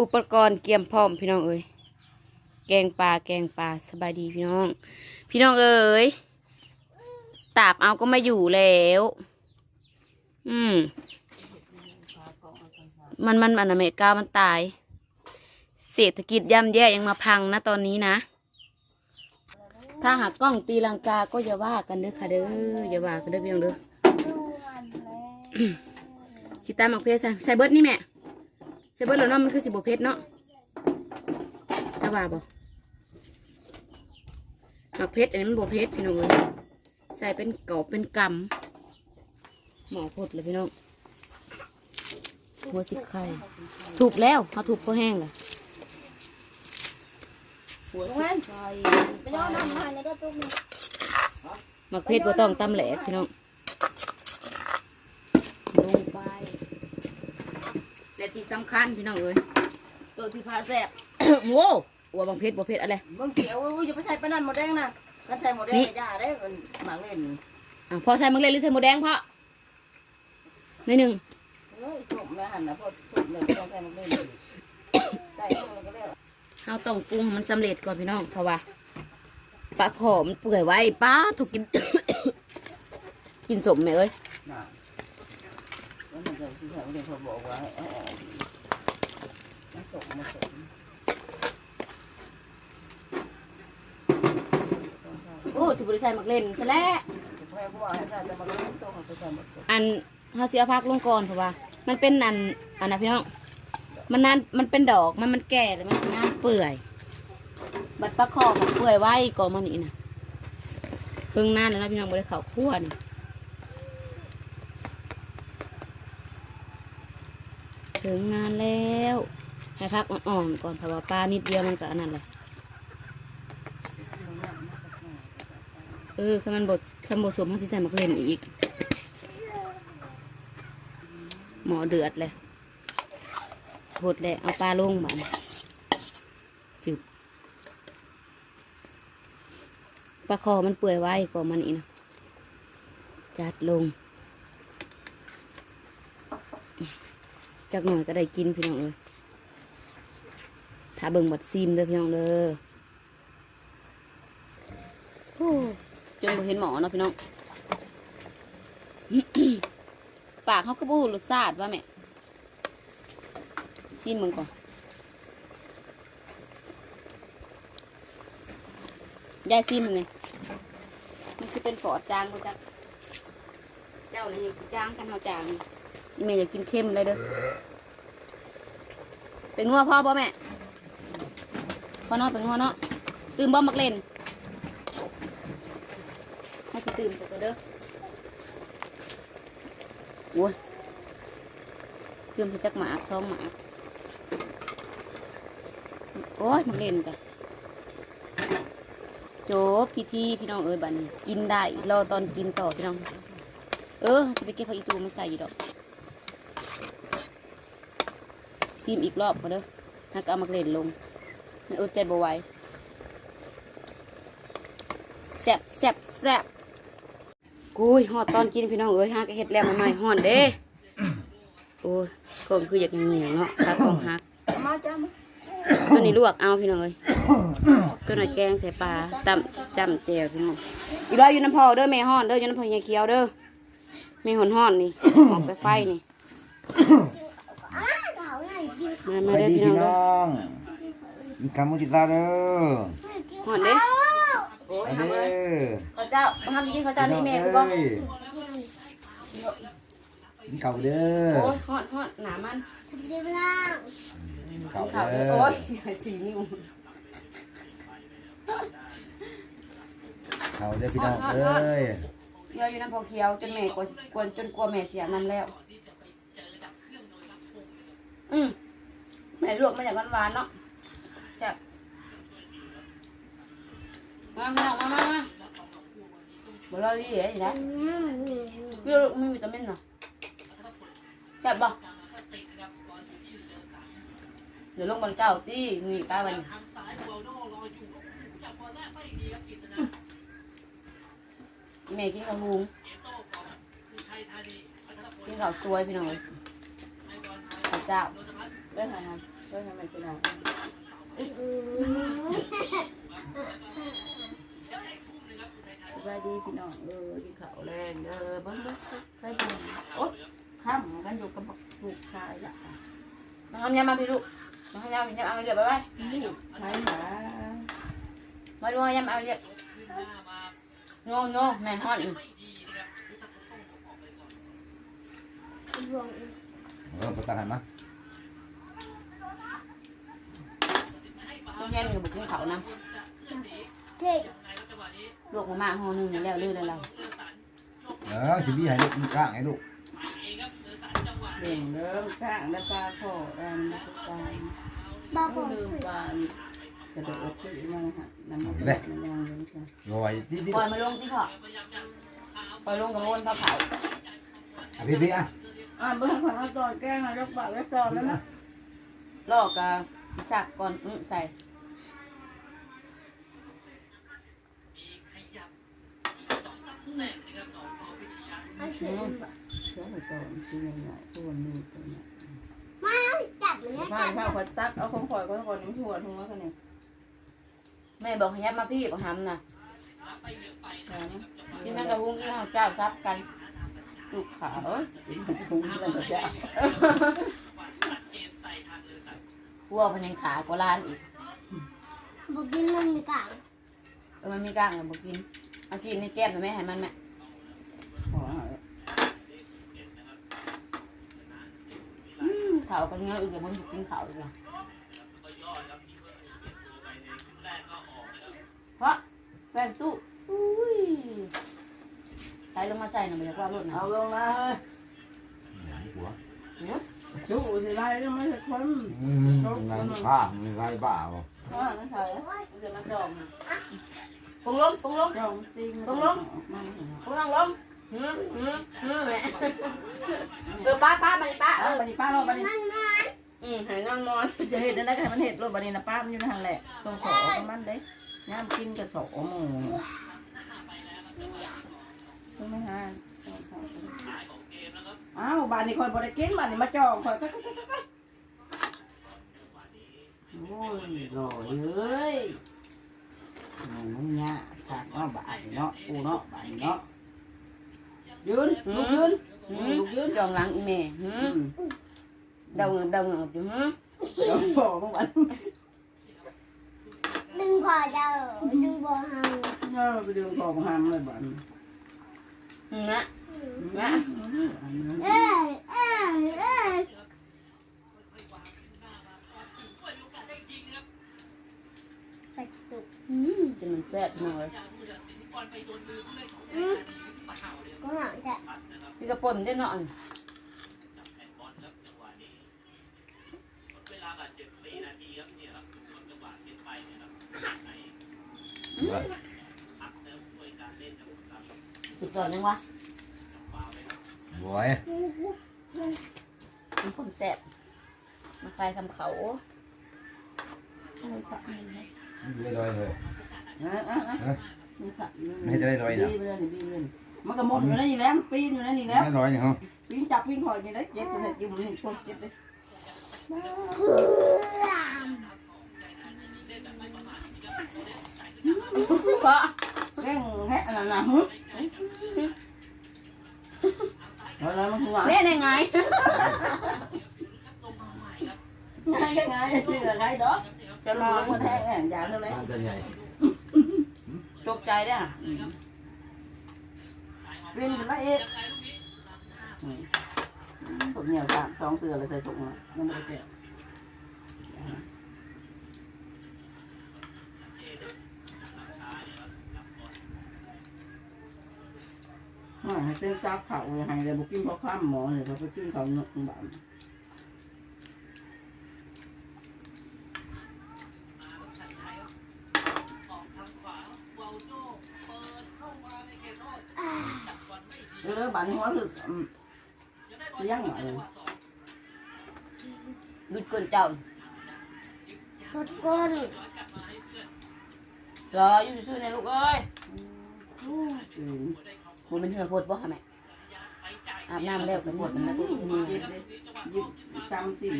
อุปกรณ์เกียมพร้อมพี่น้องเอ้ยแกงปลาแกงปลาสบายดีพี่น้อง พี่น้องเอ้ยตาบเอาก็ไม่อยู่แล้ว อืม มันมันมันอเมริกามันตาย เศรษฐกิจย่ำแย่ยังมาพังนะตอนนี้นะ ถ้าหากกล้องตีลังกาก็อย่าว่ากันเด้อค่ะเด้ออย่าว่ากันเด้อพี่น้องเด้อสิตามหมักเพชรใส่ใส่เบิร์ดนี่แม่ ใส่เบิร์ดแล้วเนาะมันคือสิบเพชรเนาะจะว่าบ่หมักเพชรอันนี้มันบเพชรพี่น้องเอ้ยใส่เป็นกรอบเป็นกำหมอพดเลยพี่น้องหัวสิไข่ถูกแล้วเขาถูกพอแห้งเลยหัวสิไข่ไปย้อนน้ำให้ในรถตู้นี่หมักเพชรบ่ต้องตำแหลกพี่น้องลงไปและ ที่สำคัญพี่น้องเอ้ยตัวที่พาแซ่บ โว้หัวบางเพชรบ่เพชรอะไรเบิ่งเสียวอย่าไปใส่ปานนั้นหมดแดงนะกันใส่หมดแดงนี่อย่าย่าได้มันหมากเล่นอะพอใส่มังเล่นหรือใส่หมูแดงพ่อในอยหนึ่งเอ้ยถูกแล้วหันนะพอถูกเลยต้องใส่หมากเล่นใส่เข้าไปก็แล้วเราต้องปรุงให้มันสำเร็จก่อนพี่น้องเพราะว่าปลาขอมันเปื่อยไว้ป้าถูกกิน กินสมไหมเอ้ยน่ะ แล้วมันจะที่ใส่หมากเล่นเขาบอกว่าให้เอาออกมาส่งมาส่งโอ้สิบริใส่มักเล่นซะแล้วแม่ก็บอกให้ใส่แต่หมากเล่นตัวของตัวใส่หมดเลยอันเขาเสียพักลงก่อนเพราะว่า มันเป็นอันอันนะพี่น้องมันนานมันเป็นดอกมันมันแก่แต่มันนานเปื่อย บัดปลาคอมันเปื่อยไว้ก่อนมันนี่นะเพิ่งนานแล้วนะพี่น้องบริเขาคั่วนี่ ถึงงานแล้วให้พักอ่อนๆก่อนเพราะว่าปลานิดเดียวมันก็อันนั้นแหละเออคันมันบดคันบดสวมเขาจะใส่มักเล่นอีก หมอเดือดเลยหดเลยเอาปลาลงมาจึบปลาคอมันเปื่อยไว้ก่อนมันอีกนะจัดลง จากหน่อยก็ได้กินพี่น้องเลยถ้าเบิ่งบัดซีมเด้อพี่น้องเด้อโอ้จนบ่เห็นหมอเนาะพี่น้องปากเขาก็บูรสชาติว่าแม่ชิมมึงก่อนยายซิมเลยมันคือเป็นฝอดจางเขาจักเจ้าเนี่ยเห็นสิจางกันเขาจางนี่ แม่อยากกินเข้มเลยเด้อเป็นนัวพ่อบ่แม่พ่อเนาะเป็นนัวเนาะตื่มบ่มักเล่นเขาสิตื่มตัวเด้อโอ้ยตรียมไปจักหมากสองหมากโอ้ยมันเล่นกันโจบพิธีพี่น้องเอ้ยบัดนกินได้รอตอนกินต่อพี่น้อง เออจะไปเก็บผักอีตูมาใส่ดอก ซีมอีกรอบก็เด้อถ้าก็เอามาเล่นลงไม่อดใจบ่ไหวแซบแซบแซบกุยหอดตอนกินพี่น้องเอ้ยฮักเฮ็ดแล้วใหม่ๆหอนเด้โอ้ยกงคืออยากเหนียเนาะถ้ากองฮักมาจ้าตัวนี้ลวกเอาพี่น้องเอ้ยตัวนี้แกงใส่ปลาตำจำแจ่วพี่น้องอีร้อยอยู่น้ำพอเด้อแม่ฮ้อนเด้ออยู่น้ำพอยายเขียวเด้อแม่หอนฮ้อนนี่ออกแต่ไฟนี่ มามาสวัสเด้อดีพี่น้องพี่เด้อน้องมีคำมุติตาเด้อฮ้อนเด้อโอ้ยเอาทำเด้เอ้ยอเขาเจ้ามาทำจริงเขาเจ้านี่แม่พี่กูน้บ่องเอ้ยกินข้าวเด้อโอ้ยฮ้อนฮ้อนหนามันกินข้าข้าววเด้เด้ออโอ้ยสีนิ้วข้าวเด้อพี่น้องเอ้ยเยอะอยู่น้ำพอเขียวจนแม่กลัวกลัวจนกลัวแม่เสียน้ำแล้ว อืม แม่ลวกมาอย่างหวานๆเนาะจับมามามามามาบ่รอดีเลยนะพี่ลูกมีวิตามินเนาะจับบ่เดี๋ยวลงบนเจ้าตีนี่ป้าวันนี้แม่กินกับลุงกินข้าวซวยพี่น้องเอ้ยข้าวเจ้าได้ไหมครับไป ช่วยทำไมพี่น้องสบายดีพี่น้องเออที่เขาแรงเออเบิ้งเบิ้งเคยเป็นโอ๊ยข้ามกันอยู่กับลูกชายละมาทำยำมาพี่ลูกมาทำยำยำเอาเรียบไปไว้ลูกชายหามาดูยำเอาเรียบโน่โน่แม่ฮอดเออประตานหันมา ต้องแย่งกับบุกเขานเท่ำลูกมาม่าห่อหนึงนี่แล้วลื่นแล้วเราเออชิบี้ให้ลูกมึงกล้างให้ลูกเบ่งเริ่มข้างแล้วปลาโคดันปลาบ้าขก็องลืมสุดปลากระโดดชื่อมาฮะนำมาเป็นมันยังเลยค่ะลอยที่ที่ปล่อยมาลงที่พ่อปล่อยลงกับโมนปลาเผาอะพี่พี่อะอ่าเบื้องขวาตอนแกงอะยกปากไว้ตอนแล้วนะลอกกับ สีสักก่อนอื้อใส่เอาเฉยดีกว่าเชื่อไปก่อมันที่ยังไงตัวนี้ตัวนี้มาจับมันผ้าจับผ้าขวดตักเอาของข่อยก็ก่อนน้ำถั่วทุ่งแล้วกันนี่แม่บอกให้ยับมาพี่บอกทำนะกินนั่งกับพุงกินข้าวเจ้าซับกันลูกขาวทุ่งมันข้าวเจะก ลัวพันยังขากว่าล้านอีกบุกินมันมีกางเออมันมีกลางเลยบอกกิน เอาซีนในแก้มหน่อยแม่ให้มันแม่ขออืมเขากันเงี้ยอีกเดี๋ยวมันบุกกินเขาอีกอะเพราะแฟนตู้อุ้ยใส่ลงมาใส่หน่อยไม่อยากว่ารถนะเอาลงมาเลยหัว สู้สิไล่ก็ไม่จะทนอืมงานผ้ามึงไรบ้าบ่อ่านั่นใช่เดี๋ยวมันจอมนะปรุงลงปรุงลงจองจริงปรุงลงลงหืมหืมหืมแม่เออป้าป้าไปป้าเอเอออบันนี้ป้ารอบันนี้มันมันอืมให้นั่งนอนจะเห็นได้ไงมันเห็ดรถบันนี้นะป้ามันอยู่ในทางแหละตรงโสมันเด้ย่ามกินกับโสมถูกไหมฮะ อ้าวบ้านนี้คอยบริกินบ้านนี้มาจองคอยก็ก็ก็ก็โอ้ยหล่อเลยมึงเนี่ยขาดเนาะบ้านเนาะปูเนาะบ้านเนาะยืนลุกยืนหืมลุกยืนจองหลังอีเมหือืมมเดาเงินเดาเงินอยู่หืมเดี๋ยวบอกมึงวันดึงพอเจ้าดึงพอหังเนาะไปดึงของหามเลยบ้านหืม นะนะเอ้ยเอ้ยเอ้ยไปตุกอืมจะมันแซ่บมากเลยอืมก็หาแต่ที่กระป่นได้หน่อยสุดยอดยังวะ บอยมันผมแซ่บมาใครทำเขาไม่ได้ลอยเลยอะอะอะนี่สักไม่จะได้ลอยนะบีบเลยบีบเลยมันก็หมดอยู่ในนี่แล้วปีนอยู่ในนี่แล้วไม่ลอยเนี่ยเหรอปีนจับปีนหอยนี่แล้วเจ็บตัวจิ้มนี่คนเจ็บเลยเพราะแง่งแง่น่ะนะฮึ อะไรมันคือไงเล่นยังไงไงไงชื่ออะไรดอกจะนอนมันแห้งแห้งยาเท่าไรบ้านจะใหญ่ตกใจได้อะปีนขึ้นมาเองผมเหนียวสามสองเตือเลยใส่ถุงอะยังไม่ได้เจ็บ ไม่ให้เต้นซักเขาเลยให้เลยบุกิ้งเขาข้ามหมอเลยเขาไปขึ้นเขาหนุ่มบ้านเออบ้านนี้ว่าคือเลี้ยงหมาเลยดุดกนเจ้าทุกคนรออยู่ซื่อๆในลูกเอ้ยอื มมันเป็นเหือโพดบ่ค่ะแม่อาบน้ำแล้วกันหมดมันนะนี่ยึดยึดจำสิน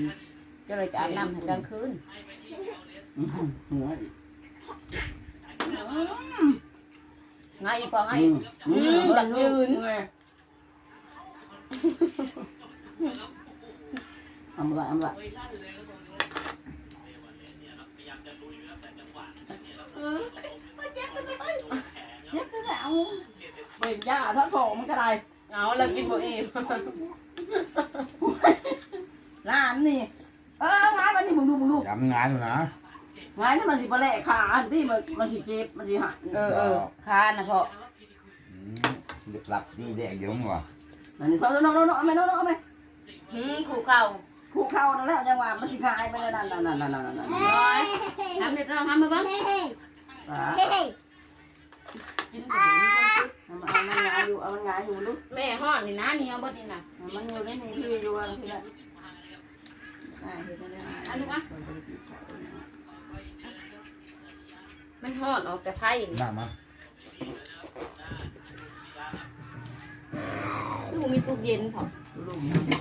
จะเลยจะอาบน้ำให้กลางคืนหัวดิง่ายอีกพอง่ายอือีมกอืมดักยืนทำละทำละเจ็บกันแล้ว เป็นยาทั้งผงมันก็ได้เอาเรากินบ่อิ่มร้านนี่ เออร้านมันนี่มึงดูมึงดูจำงานอยู่นะร้านนี่มันสิบะแหลกขาอันที่มันมันสิเจ็บมันสิหักเออเออคานะพ่ออืมหลับอยู่แดกอยู่มั้งวะอันนี้เขาโน้โน้โน้เอาไหมโน้โน้เอาไหมหืมขู่เข่าคู่เข้านั่นแหละจังหวะมันสิกายไปเลยนั่นนั่นนั่นนั่นนั่นนั่นร้อยทำเด็ดต้องทำมาบ้างเฮ้ยอ่าเฮ้ย กินบ่ถึงมีความสุขเอามันเอามันงายอยู่เอามันงายอยู่ลูกแม่ห้อนนี่นะนี่เอาบ่นี่นะมันอยู่ในนี่พี่อยู่อะไรพี่ละอ่าเห็นได้อันลูกอะมันห้อนออกแต่ไผ่นี่นั่งมาคือบ่มีตู้เย็นพอลูกแม่อย่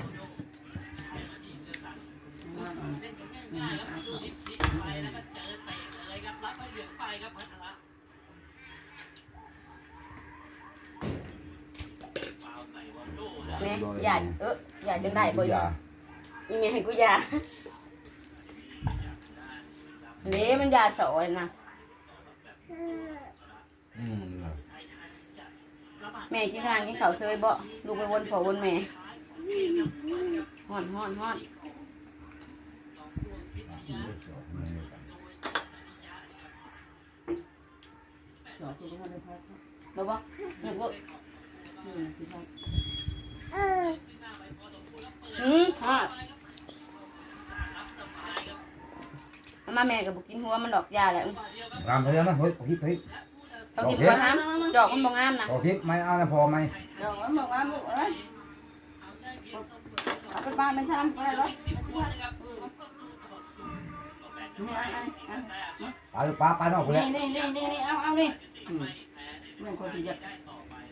าเอออย่าจังได้บ่ออยู่ย่าอีเมให้กูยาเละมันยาสอยนะอืมแม่กินทางกินข้าวเซยบ่ลูกไปวนพ่อวนแม่ฮ้อนฮ้อนฮ้อนบ่บ่หนูก็ เออ อืมฮอดเอามาแม่ก็บ่กินหัวมันดอกยาแหละรำไปแล้วนะเฮ้ยพริกพริกเขากินบ่ฮามจอกมันบ่งามนะพอพริกไม่เอานะพอไหมเดี๋ยวมันบอกว่าลูกเอ้ยเอาไปบ้านไม่ทำอะไรหรอกนี่เอาปลาปลาปลานอกไปแล้วนี่นี่นี่นี่เอาเอานี่นี่คนสิจะ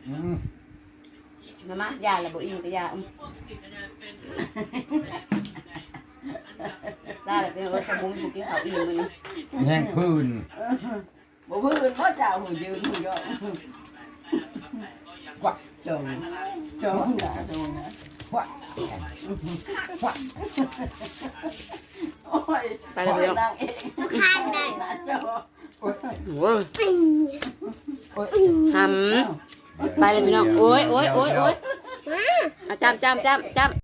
อืม มามายาแล้วบ่อิ่มก็ยาอืมได้แล้วเป็นเออสมุนถูกกินข้าวอิ่มมื้อนี้แห้งคืนบ่พื้นบ่เจ้าหูยืนหูยอกว่าจงจงนะจงนะว้าโอ้ยไปแล้วพี่น้องนางเอกข้างไหนนะจง โอ้ยปิงหำ ไปเลยพี่น้องโอ้ยโอ้ยโอ้ยโอ้ยเอาจำจำจำจำ